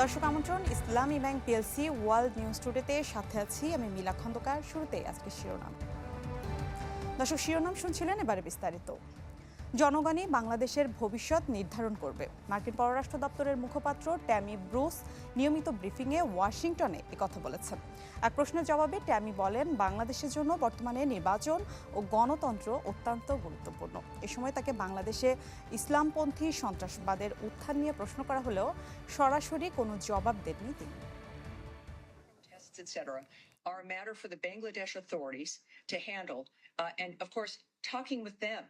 দর্শক আমন্ত্রণ, Islami bank PLC world news টুডেতে সাথে আছি আমি মিলা খন্দকার। শুরুতে আজকে শিরোনাম। দর্শক, শিরোনাম শুনছিলেন এবারে বিস্তারিত। জনগণই বাংলাদেশের ভবিষ্যৎ নির্ধারণ করবে। মার্কিন পররাষ্ট্র দপ্তরের মুখপাত্র ট্যামি ব্রুস নিয়মিত ব্রিফিংয়ে ওয়াশিংটনে কথা বলেছেন। এক প্রশ্নের জবাবে ট্যামি বলেন বাংলাদেশের জন্য বর্তমানে নির্বাচন ও গণতন্ত্র অত্যন্ত গুরুত্বপূর্ণ। এ সময় তাকে বাংলাদেশে ইসলামপন্থী সন্ত্রাসবাদের উত্থান নিয়ে প্রশ্ন করা হলেও সরাসরি কোনো জবাব দেননি তিনি। Are a matter for the Bangladesh authorities to handle. Uh, and of course, talking with them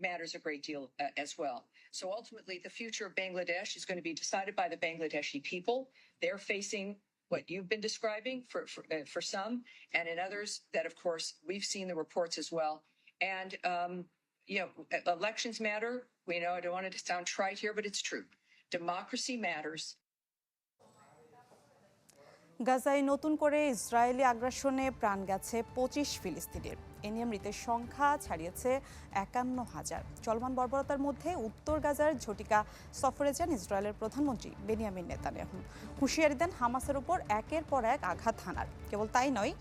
matters a great deal uh, as well. So ultimately, the future of Bangladesh is going to be decided by the Bangladeshi people. They're facing what you've been describing for, for, uh, for some, and in others that, of course, we've seen the reports as well. And, um, you know, elections matter. We know I don't want it to sound trite here, but it's true. Democracy matters. গাজায় নতুন করে Israeli আগ্রাসনে প্রাণ গেছে পঁচিশ ফিলিস্তিনের। এ নিয়ে মৃতের সংখ্যা ছাড়িয়েছে একান্ন হাজার। চলমান বর্বরতার মধ্যে উত্তর গাজার ঝটিকা সফরে যান ইসরায়েলের প্রধানমন্ত্রী বেনিয়ামিন নেতানিয়াহু। হুঁশিয়ারি দেন হামাসের উপর একের পর এক আঘাত হানার। কেবল তাই নয়,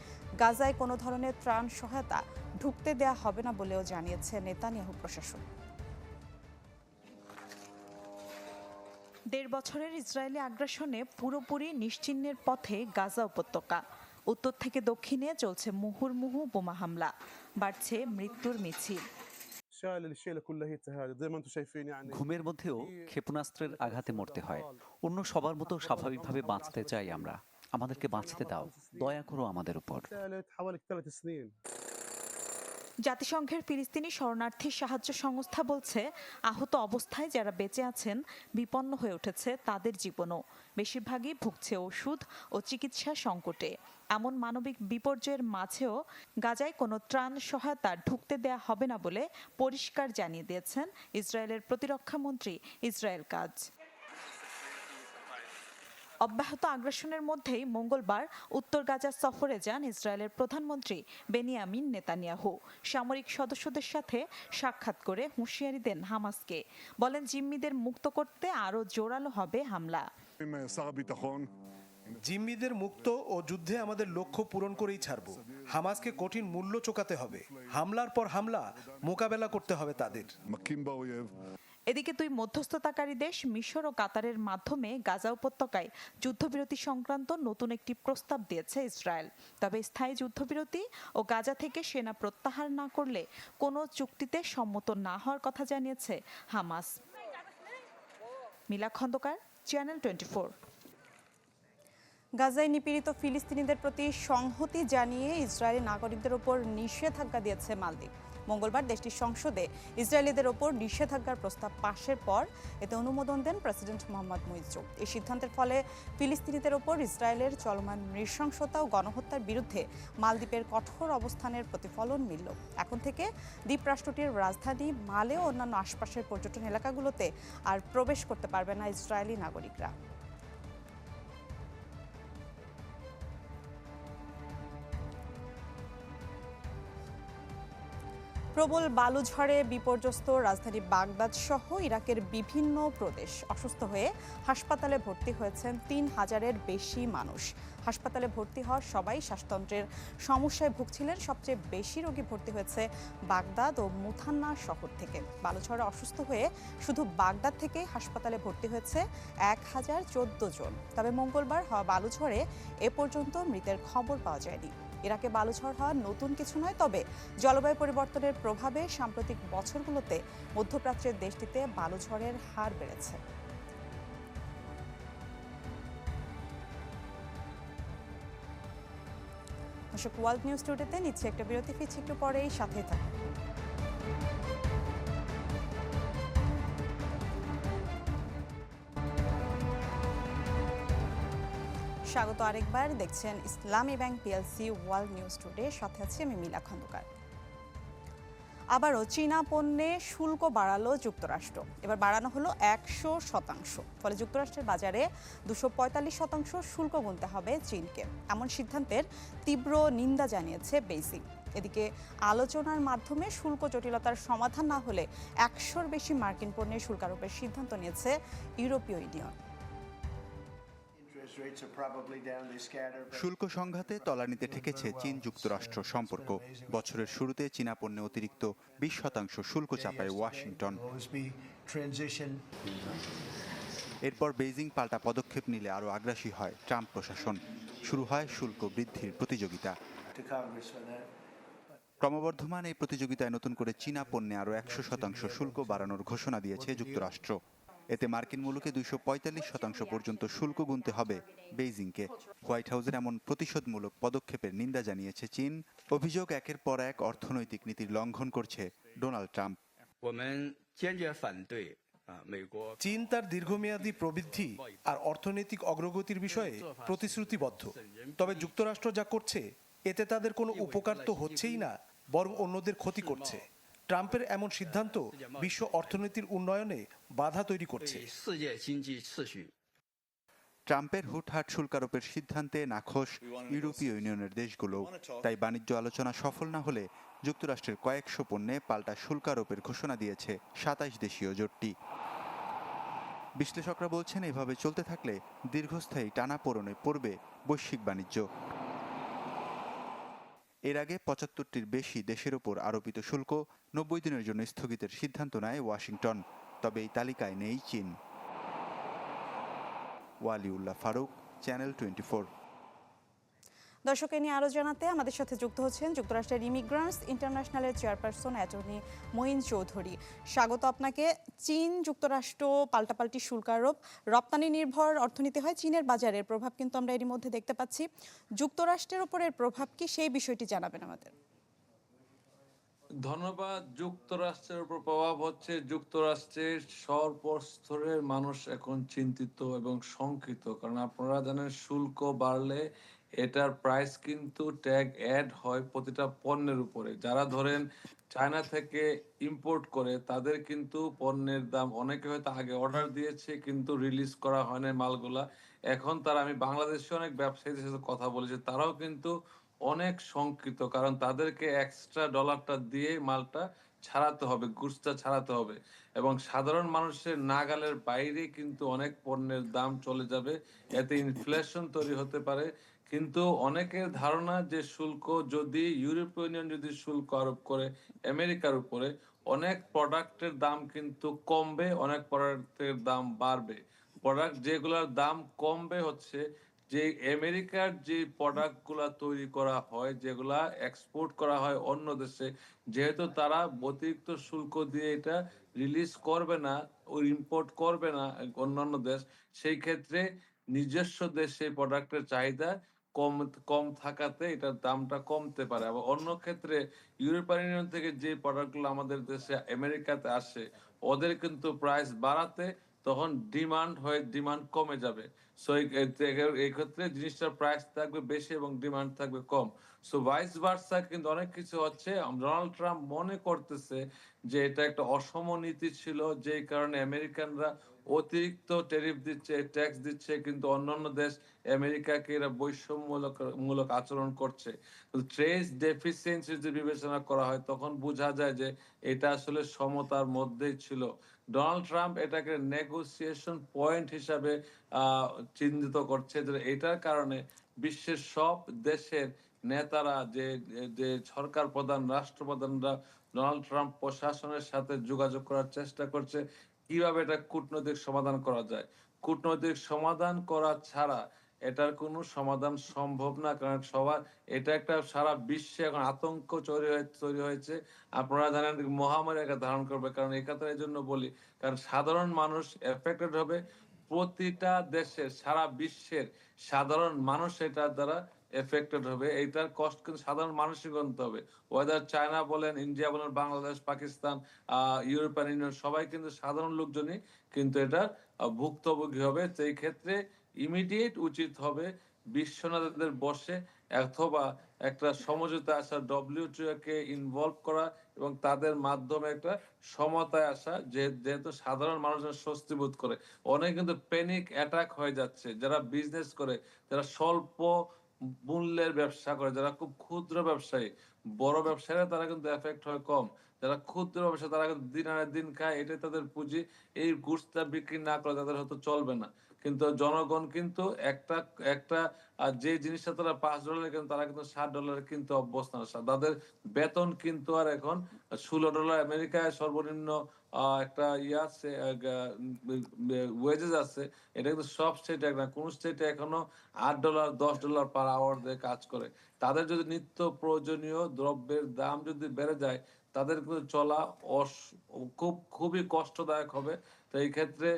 গাজায় কোনো ধরনের ত্রাণ সহায়তা ঢুকতে দেয়া হবে না বলেও জানিয়েছে নেতানিয়াহু প্রশাসন। দেড় বছরের ইসরায়েলি আগ্রাসনে পুরোপুরি নিশ্চিহ্নের পথে গাজা উপত্যকা। উত্তর থেকে দক্ষিণে চলছে মুহুর্মুহু বোমা হামলা। বাড়ছে মৃত্যুর মিছিল। ঘুমের মধ্যেও ক্ষেপণাস্ত্রের আঘাতে মরতে হয়। অন্য সবার মতো স্বাভাবিকভাবে বাঁচতে চাই আমরা। আমাদেরকে বাঁচতে দাও। দয়া করো আমাদের উপর। জাতিসংঘের ফিলিস্তিনি শরণার্থী সাহায্য সংস্থা বলছে, আহত অবস্থায় যারা বেঁচে আছেন, বিপন্ন হয়ে উঠেছে তাদের জীবনও। বেশিরভাগই ভুগছে ওষুধ ও চিকিৎসা সংকটে। এমন মানবিক বিপর্যয়ের মাঝেও গাজায় কোনো ত্রাণ সহায়তা ঢুকতে দেয়া হবে না বলে পরিষ্কার জানিয়ে দিয়েছেন ইসরায়েলের প্রতিরক্ষামন্ত্রী ইসরায়েল কাজ। অব্যাহত আগ্রাসনের মধ্যেই মঙ্গলবার উত্তর গাজা সফরে যান ইসরায়েলের প্রধানমন্ত্রী বেনিয়ামিন নেতানিয়াহু। সামরিক সদস্যদের সাথে সাক্ষাৎ করে হুঁশিয়ারি দেন হামাসকে। বলেন, জিম্মিদের মুক্ত করতে আরও জোরালো হবে হামলা। জিম্মিদের মুক্ত ও যুদ্ধে আমাদের লক্ষ্য পূরণ করেই ছাড়ব। হামাসকে কঠিন মূল্য চোকাতে হবে। হামলার পর হামলা মোকাবেলা করতে হবে তাদের। এদিকে দুই মধ্যস্থতাকারী দেশ মিশর ও কাতারের মাধ্যমে গাজা উপত্যকায় যুদ্ধবিরতি সংক্রান্ত নতুন একটি প্রস্তাব দিয়েছে ইসরায়েল। তবে স্থায়ী যুদ্ধবিরতি ও গাজা থেকে সেনা প্রত্যাহার না করলে কোনো চুক্তিতে সম্মত না হওয়ার কথা জানিয়েছে Hamas. Mila Khandakar channel twenty গাজায় নিপীড়িত ফিলিস্তিনিদের প্রতি সংহতি জানিয়ে ইসরায়েলি নাগরিকদের ওপর নিষেধাজ্ঞা দিয়েছে মালদ্বীপ। মঙ্গলবার দেশটির সংসদে ইসরায়েলিদের ওপর নিষেধাজ্ঞার প্রস্তাব পাশের পর এতে অনুমোদন দেন প্রেসিডেন্ট মোহাম্মদ মুইজু এই সিদ্ধান্তের ফলে ফিলিস্তিনিদের ওপর ইসরায়েলের চলমান নৃশংসতা ও গণহত্যার বিরুদ্ধে মালদ্বীপের কঠোর অবস্থানের প্রতিফলন মিলল। এখন থেকে দ্বীপ রাষ্ট্রটির রাজধানী মালে ও অন্যান্য আশপাশের পর্যটন এলাকাগুলোতে আর প্রবেশ করতে পারবে না ইসরায়েলি নাগরিকরা। প্রবল বালুঝড়ে বিপর্যস্ত রাজধানী বাগদাদ সহ ইরাকের বিভিন্ন প্রদেশ। অসুস্থ হয়ে হাসপাতালে ভর্তি হয়েছেন তিন হাজারের বেশি মানুষ। হাসপাতালে ভর্তি হওয়া সবাই শ্বাসতন্ত্রের সমস্যায় ভুগছিলেন। সবচেয়ে বেশি রোগী ভর্তি হয়েছে বাগদাদ ও মুথান্না শহর থেকে। বালুঝড়ে অসুস্থ হয়ে শুধু বাগদাদ থেকে হাসপাতালে ভর্তি হয়েছে এক হাজার চোদ্দ জন। তবে মঙ্গলবার হওয়া বালুঝড়ে এ পর্যন্ত মৃতের খবর পাওয়া যায়নি। ইরাকে বালুঝড় হওয়া নতুন কিছু নয়, তবে জলবায়ু পরিবর্তনের প্রভাবে সাম্প্রতিক বছরগুলোতে মধ্যপ্রাচ্যের দেশটিতে বালুঝড়ের হার বেড়েছে। দর্শক, ওয়ার্ল্ড নিউজ টুডেতে নিচ্ছে একটা বিরতি, ফিরছি একটু পরেই সাথে থাকুন। স্বাগত আরেকবার। দেখছেন Islami bank PLC world news today. সাথে আছি আমি মিলা খন্দকার। আবারও চীনা পণ্যে শুল্ক বাড়ালো যুক্তরাষ্ট্র। এবার বাড়ানো হলো একশো শতাংশ। ফলে যুক্তরাষ্ট্রের বাজারে দুশো পঁয়তাল্লিশ শতাংশ শুল্ক গুনতে হবে চীনকে। এমন সিদ্ধান্তের তীব্র নিন্দা জানিয়েছে বেইজিং। এদিকে আলোচনার মাধ্যমে শুল্ক জটিলতার সমাধান না হলে একশোর বেশি মার্কিন পণ্যের শুল্কারোপের সিদ্ধান্ত নিয়েছে ইউরোপীয় ইউনিয়ন। শুল্ক সংঘাতে তলানিতে ঠেকেছে চীন যুক্তরাষ্ট্র সম্পর্ক। বছরের শুরুতে চীনা পণ্যে অতিরিক্ত বিশ শতাংশ শুল্ক চাপায় ওয়াশিংটন। এরপর বেইজিং পাল্টা পদক্ষেপ নিলে আরও আগ্রাসী হয় ট্রাম্প প্রশাসন। শুরু হয় শুল্ক বৃদ্ধির প্রতিযোগিতা। ক্রমবর্ধমান এই প্রতিযোগিতায় নতুন করে চীনা পণ্যে আরও একশো শতাংশ শুল্ক বাড়ানোর ঘোষণা দিয়েছে যুক্তরাষ্ট্র। এতে মার্কিন মুলুকে দুইশো শতাংশ পর্যন্ত শুল্ক গুনতে হবে বেইজিংকে। হোয়াইট হাউসের এমন প্রতিশোধমূলক পদক্ষেপের নিন্দা জানিয়েছে চীন। অভিযোগ একের পর এক অর্থনৈতিক নীতির লঙ্ঘন করছে ডোনাল্ড ট্রাম্প। চীন তার দীর্ঘমেয়াদী প্রবৃদ্ধি আর অর্থনৈতিক অগ্রগতির বিষয়ে প্রতিশ্রুতিবদ্ধ। তবে যুক্তরাষ্ট্র যা করছে, এতে তাদের কোনো উপকার তো হচ্ছেই না, বরং অন্যদের ক্ষতি করছে। ট্রাম্পের এমন সিদ্ধান্ত বিশ্ব অর্থনীতির উন্নয়নে বাধা তৈরি করছে। ট্রাম্পের হুটহাট শুল্ক আরোপের সিদ্ধান্তে নাখোশ ইউরোপীয় ইউনিয়নের দেশগুলো। তাই বাণিজ্য আলোচনা সফল না হলে যুক্তরাষ্ট্রের কয়েকশো পণ্যে পাল্টা শুল্কারোপের ঘোষণা দিয়েছে সাতাশ দেশীয় জোটটি। বিশ্লেষকরা বলছেন, এভাবে চলতে থাকলে দীর্ঘস্থায়ী টানাপোড়নে পড়বে বৈশ্বিক বাণিজ্য। এর আগে পঁচাত্তরটির বেশি দেশের ওপর আরোপিত শুল্ক নব্বই দিনের জন্য স্থগিতের সিদ্ধান্ত নেয় ওয়াশিংটন, তবে এই তালিকায় নেই চীন। ওয়ালিউল্লাহ ফারুক, চ্যানেল টোয়েন্টি দর্শক নিয়ে আরও জানাতে আমাদের সাথে যুক্ত হচ্ছেন যুক্তরাষ্ট্রের ইমিগ্রান্টস ইন্টারন্যাশনালের চেয়ারপারসন, অ্যাটর্নি মঈন চৌধুরী। স্বাগত আপনাকে। চীন যুক্তরাষ্ট্র পাল্টাপাল্টি শুল্ক আরোপ, রপ্তানি নির্ভর অর্থনীতি হয় চীনের বাজারের প্রভাব কিন্তু আমরা এরই মধ্যে দেখতে পাচ্ছি। যুক্তরাষ্ট্রের উপরের প্রভাব কি সেই বিষয়টি জানাবেন আমাদের। ধন্যবাদ। যুক্তরাষ্ট্রের উপর প্রভাব হচ্ছে যুক্তরাষ্ট্রের সর্বস্তরের মানুষ এখন চিন্তিত এবং শঙ্কিত। কারণ আপনারা জানেন শুল্ক বাড়লে এটার প্রাইস কিন্তু ট্যাগ অ্যাড হয় প্রতিটা পণ্যের উপরে। যারা ধরেন চায়না থেকে ইম্পোর্ট করে, তাদের কিন্তু পণ্যের দাম, অনেকে হয়তো আগে অর্ডার দিয়েছে কিন্তু রিলিজ করা হয় না মালগুলা। এখন তারা, আমি বাংলাদেশে অনেক ব্যবসায়ীদের সাথে কথা বলেছি তারাও কিন্তু অনেক শঙ্কিত, কারণ তাদেরকে এক্সট্রা ডলারটা দিয়ে মালটা ছাড়াতে হবে গুডসটা ছাড়াতে হবে। এবং সাধারণ মানুষের নাগালের বাইরে কিন্তু অনেক পণ্যের দাম চলে যাবে। এতে ইনফ্লেশন তৈরি হতে পারে কিন্তু অনেকের ধারণা যে শুল্ক, যদি ইউরোপীয় ইউনিয়ন যদি শুল্ক আরোপ করে আমেরিকার উপরে, অনেক প্রোডাক্টের দাম কিন্তু কমবে, অনেক প্রোডাক্টের দাম বাড়বে। প্রোডাক্ট যেগুলোর দাম কমবে হচ্ছে যে আমেরিকার যে প্রোডাক্টগুলা তৈরি করা হয়, যেগুলা এক্সপোর্ট করা হয় অন্য দেশে, যেহেতু তারা অতিরিক্ত শুল্ক দিয়ে এটা রিলিজ করবে না ও ইম্পোর্ট করবে না অন্যান্য দেশ, সেই ক্ষেত্রে নিজস্ব দেশে প্রোডাক্টের চাহিদা কম কম থাকাতে এটার দামটা কমতে পারে। আবার অন্য ক্ষেত্রে ইউরোপিয়ান ইউনিয়ন থেকে যে প্রোডাক্টগুলো আমাদের দেশে, আমেরিকাতে আসে, ওদের কিন্তু প্রাইস বাড়াতে তখন ডিমান্ড হয়ে ডিমান্ড কমে যাবে। সো এই ক্ষেত্রে জিনিসটার প্রাইস থাকবে বেশি এবং ডিমান্ড থাকবে কম। সো ভাইস ভার্সা কিন্তু অনেক কিছু হচ্ছে। ডোনাল্ড ট্রাম্প মনে করতেছে যে এটা একটা অসম নীতি ছিল যে কারণে আমেরিকানরা অতিরিক্ত ট্যারিফ দিচ্ছে ট্যাক্স দিচ্ছে, কিন্তু অন্যান্য দেশ আমেরিকাকে এরা বৈষম্যমূলক, মূলক আচরণ করছে। ট্রেস ডেফিসিয়েন্সি যদি বিবেচনা করা হয়, তখন বোঝা যায় যে এটা আসলে সমতার মধ্যেই ছিল। ডোনাল্ড ট্রাম্প এটাকে নেগোসিয়েশন পয়েন্ট হিসাবে চিহ্নিত করছে যে এটার কারণে বিশ্বের সব দেশের নেতারা যে যে সরকার প্রধান, রাষ্ট্রপ্রধানরা ডোনাল্ড ট্রাম্প প্রশাসনের সাথে যোগাযোগ করার চেষ্টা করছে। কীভাবে এটা কূটনৈতিক সমাধান করা যায়? কূটনৈতিক সমাধান করা ছাড়া এটার কোনো সমাধান সম্ভব না, কারণ সবার, এটা একটা সারা বিশ্বে এখন আতঙ্ক তৈরি তৈরি হয়েছে। আপনারা জানেন মহামারী একটা ধারণ করবে, কারণ কথা এই জন্য বলি, কারণ সাধারণ মানুষ এফেক্টেড হবে প্রতিটা দেশের, সারা বিশ্বের সাধারণ মানুষ এটার দ্বারা এফেক্টেড হবে এইটার কষ্ট কিন্তু সাধারণ মানুষই গুনতে হবে। ওয়েদার চায়না বলেন ইন্ডিয়া বলেন বাংলাদেশ পাকিস্তান ইউরোপিয়ান ইউনিয়ন সবাই কিন্তু সাধারণ লোকজনই কিন্তু এটা ভুক্তভোগী হবে। সেই ক্ষেত্রে ইমিডিয়েট উচিত হবে বিশ্বনাথদের বসে অথবা একটা সমঝোতা আসা ডব্লিউটিও কে ইনভলভ করা এবং তাদের মাধ্যমে একটা সমতায় আসা যেহেতু সাধারণ মানুষের স্বস্তি বোধ করে। অনেক কিন্তু প্যানিক অ্যাটাক হয়ে যাচ্ছে। যারা বিজনেস করে, যারা স্বল্প মূল্যের ব্যবসা করে, যারা খুব ক্ষুদ্র ব্যবসায়ী, বড় ব্যবসায়ীরা তারা কিন্তু এফেক্ট হয় কম। যারা ক্ষুদ্র ব্যবসা তারা কিন্তু দিন আনে দিন খায়, এটাই তাদের পুঁজি। এই গুডসটা বিক্রি না করে তাদের হয়তো চলবে না। কিন্তু জনগণ কিন্তু একটা একটা যে জিনিসটা তারা পাঁচ ডলারে কিন্তু তারা কিন্তু ষাট ডলারে কিন্তু অভ্যস্ত তাদের বেতন কিন্তু আর এখন ষোলো ডলার আমেরিকায় সর্বনিম্ন একটা ইয়ে আছে ওয়েজেস আছে, এটা কিন্তু সব স্টেটে না। কোন স্টেটে এখনও আট ডলার, দশ ডলার পার আওয়ার দিয়ে কাজ করে। তাদের যদি নিত্য প্রয়োজনীয় দ্রব্যের দাম যদি বেড়ে যায় তাদের চলা অস- খুব, খুবই কষ্টদায়ক হবে। তো এই ক্ষেত্রে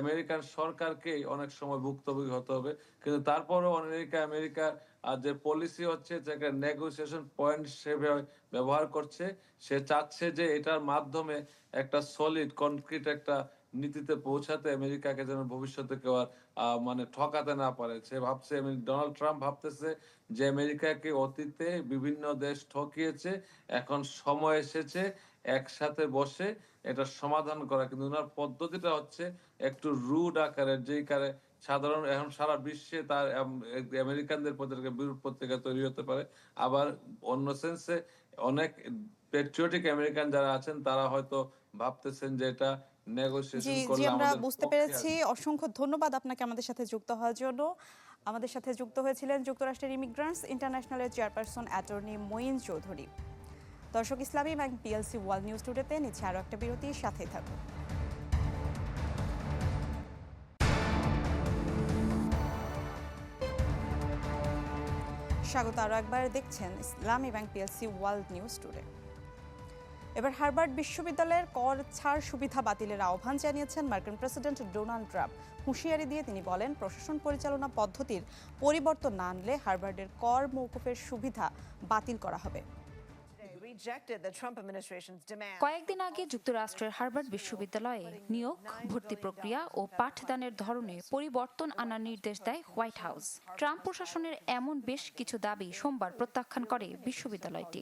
আমেরিকার সরকারকে অনেক সময় ভুক্তভোগী হতে হবে। কিন্তু তারপরেও আমেরিকা আমেরিকার আর যে পলিসি হচ্ছে যেটা নেগোসিয়েশন পয়েন্ট হিসেবে ব্যবহার করছে, সে চাচ্ছে যে এটার মাধ্যমে একটা সলিড কনক্রিট একটা নীতিতে পৌঁছাতে আমেরিকাকে যেন ভবিষ্যতে কেউ আর মানে ঠকাতে না পারে। সে ভাবছে ডোনাল্ড ট্রাম্প ভাবতেছে যে আমেরিকাকে অতীতে বিভিন্ন দেশ ঠকিয়েছে, এখন সময় এসেছে, একসাথে বসে এটা সমাধান করা। কিন্তু ওনার পদ্ধতিটা হচ্ছে একটু রুড আকারের যেই কারে সাধারণ, এখন সারা বিশ্বে তার, আম- আমেরিকানদের প্রতি বিরূপ পত্রিকা তৈরি হতে পারে। আবার অন্য সেন্সে অনেক পেট্রিয়টিক আমেরিকান যারা আছেন, তারা হয়তো ভাবতেছেন যে এটা জি জি আমরা বুঝতে পেরেছি। অসংখ্য ধন্যবাদ আপনাকে আমাদের সাথে যুক্ত হওয়ার জন্য। আমাদের সাথে যুক্ত হয়েছিলেন যুক্তরাষ্ট্রের ইমিগ্রান্টস ইন্টারন্যাশনালের চেয়ারপারসন অ্যাটর্নি মঈন চৌধুরী দর্শক Islami bank PLC world news টুডেতে নিচ্ছে আরও একটা বিরতি সাথেই থাকুন। স্বাগত আরও একবার দেখছেন Islami bank PLC world news today এবার হার্ভার্ড বিশ্ববিদ্যালয়ের কর ছাড় সুবিধা বাতিলের আহ্বান জানিয়েছেন মার্কিন প্রেসিডেন্ট ডোনাল্ড ট্রাম্প। হুঁশিয়ারি দিয়ে তিনি বলেন, প্রশাসন পরিচালনা পদ্ধতির পরিবর্তন না আনলে হার্বার্ডের কর মৌকুফের সুবিধা বাতিল করা হবে। কয়েকদিন আগে যুক্তরাষ্ট্রের হার্ভার্ড বিশ্ববিদ্যালয়ে নিয়োগ ভর্তি প্রক্রিয়া ও পাঠদানের ধরনে পরিবর্তন আনার নির্দেশ দেয় হোয়াইট হাউস। ট্রাম্প প্রশাসনের এমন বেশ কিছু দাবি সোমবার প্রত্যাখ্যান করে বিশ্ববিদ্যালয়টি।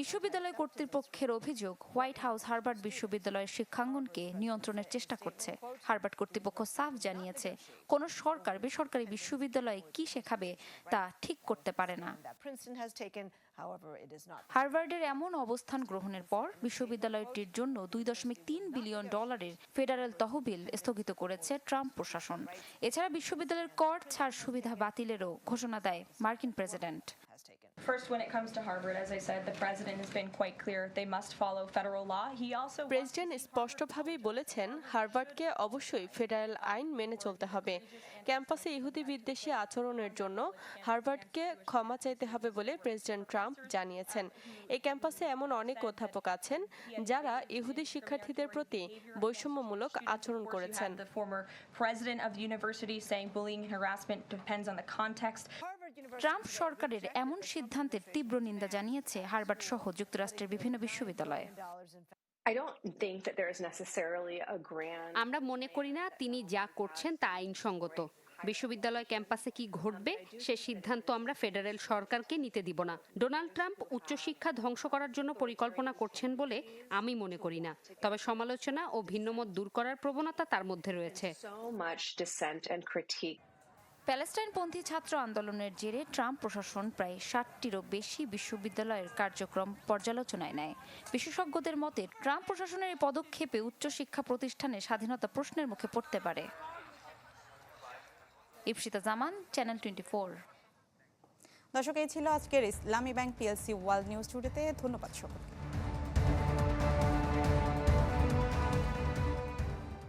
বিশ্ববিদ্যালয় কর্তৃপক্ষের অভিযোগ হোয়াইট হাউস হার্ভার্ড বিশ্ববিদ্যালয়ের শিক্ষাঙ্গনকে নিয়ন্ত্রণের চেষ্টা করছে। হার্ভার্ড কর্তৃপক্ষ সাফ জানিয়েছে কোন সরকার বেসরকারি বিশ্ববিদ্যালয়ে কি শেখাবে তা ঠিক করতে পারে না। হার্ভার্ডের এমন অবস্থান গ্রহণের পর বিশ্ববিদ্যালয়টির জন্য দুই দশমিক তিন বিলিয়ন ডলারের ফেডারেল তহবিল স্থগিত করেছে ট্রাম্প প্রশাসন। এছাড়া বিশ্ববিদ্যালয়ের কর ছাড় সুবিধা বাতিলেরও ঘোষণা দেয় মার্কিন president. First, when it comes to Harvard, as I said, the president has been quite clear they must follow federal law. He also president স্পষ্টভাবেই বলেছেন হার্ভার্ডকে অবশ্যই ফেডারেল আইন মেনে চলতে হবে ক্যাম্পাসে ইহুদি বিদ্বেষী আচরণের জন্য হার্ভার্ডকে ক্ষমা চাইতে হবে বলে প্রেসিডেন্ট ট্রাম্প জানিয়েছেন এই ক্যাম্পাসে এমন অনেক অধ্যাপক আছেন যারা ইহুদি শিক্ষার্থীদের প্রতি বৈষম্যমূলক আচরণ করেছেন the former president of the university saying bullying and harassment depends on the context. Trump সরকারের এমন সিদ্ধান্তের তীব্র নিন্দা জানিয়েছে হার্ভার্ড সহ যুক্তরাষ্ট্রের বিভিন্ন বিশ্ববিদ্যালয়। আমরা মনে করি না তিনি যা করছেন তা আইনসঙ্গত। বিশ্ববিদ্যালয় ক্যাম্পাসে কি ঘটবে সে সিদ্ধান্ত আমরা ফেডারেল সরকারকে নিতে দিব না। ডোনাল্ড ট্রাম্প উচ্চশিক্ষা ধ্বংস করার জন্য পরিকল্পনা করছেন বলে আমি মনে করি না। তবে সমালোচনা ও ভিন্নমত দূর করার প্রবণতা তার মধ্যে রয়েছে। প্যালেস্টাইনপন্থী ছাত্র আন্দোলনের জেরে ট্রাম্প প্রশাসন প্রায় ষাটটিরও বেশি বিশ্ববিদ্যালয়ের কার্যক্রম পর্যালোচনায় নেয়। বিশেষজ্ঞদের মতে, ট্রাম্প প্রশাসনের এই পদক্ষেপে উচ্চশিক্ষা প্রতিষ্ঠানে স্বাধীনতা প্রশ্নের মুখে পড়তে পারে। Ipsita Zaman, channel twenty four. দর্শক, এই ছিল আজকের Islami bank PLC world news টুডেতে ধন্যবাদ সকলকে।